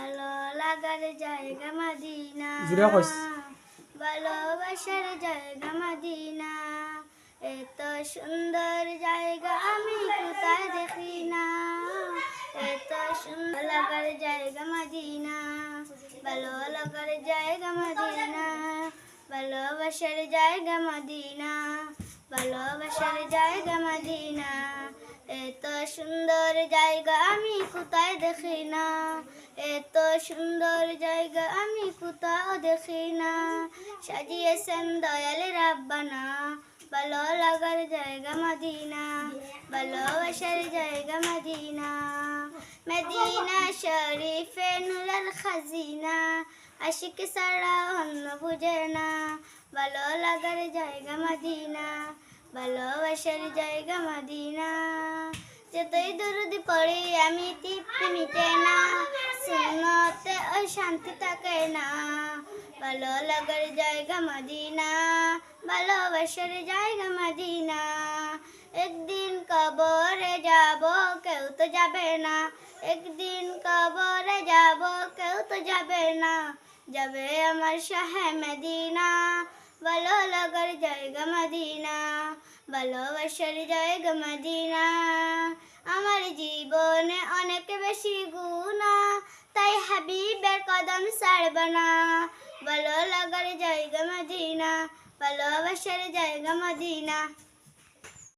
ভালো লাগার জায়গা মদিনা। ভালোবাসার জায়গা মদিনা। এত সুন্দর জায়গা আমি কোথায় দেখি না। এত সুন্দর লাগার জায়গা মদিনা। ভালো লাগার জায়গা মদিনা। ভালোবাসার জায়গা মদিনা। ভালোবাসার জায়গা মদিনা। এত সুন্দর জায়গা আমি কোথায় দেখি না? এত সুন্দর জায়গা আমি কোথাও দেখি না। সাজিয়েছেন দয়াল রাব্বানা, ভালো লাগার জায়গা মদিনা, ভালোবাসার জায়গা মদিনা। মদিনা শরীফে নুরাল খাজিনা, আশিক সারা অন্য বুঝে না। ভালো লাগার জায়গা মদিনা, ভালোবাসার জায়গা মদিনা। যতই দরুদ পড়ি, আমি তৃপ্তি মিটে না। শূন্যতে ওই শান্তি থাকে না। ভালো লাগার জায়গা মদিনা ভালোবাসার জায়গা মদিনা। একদিন কবরে যাব, কেউ তো যাবে না। একদিন কবরে যাব, কেউ তো যাবে না। যাবে আমার শাহে মদিনা, ভালো লাগার জায়গা মদিনা। ভালোবাসার জায়গা মদিনা। আমার জীবনে অনেক বেশি গুণা, তাই হাবিবের কদম ছাড়ব না। ভালো লাগার জায়গা মদিনা, ভালোবাসার জায়গা মদিনা।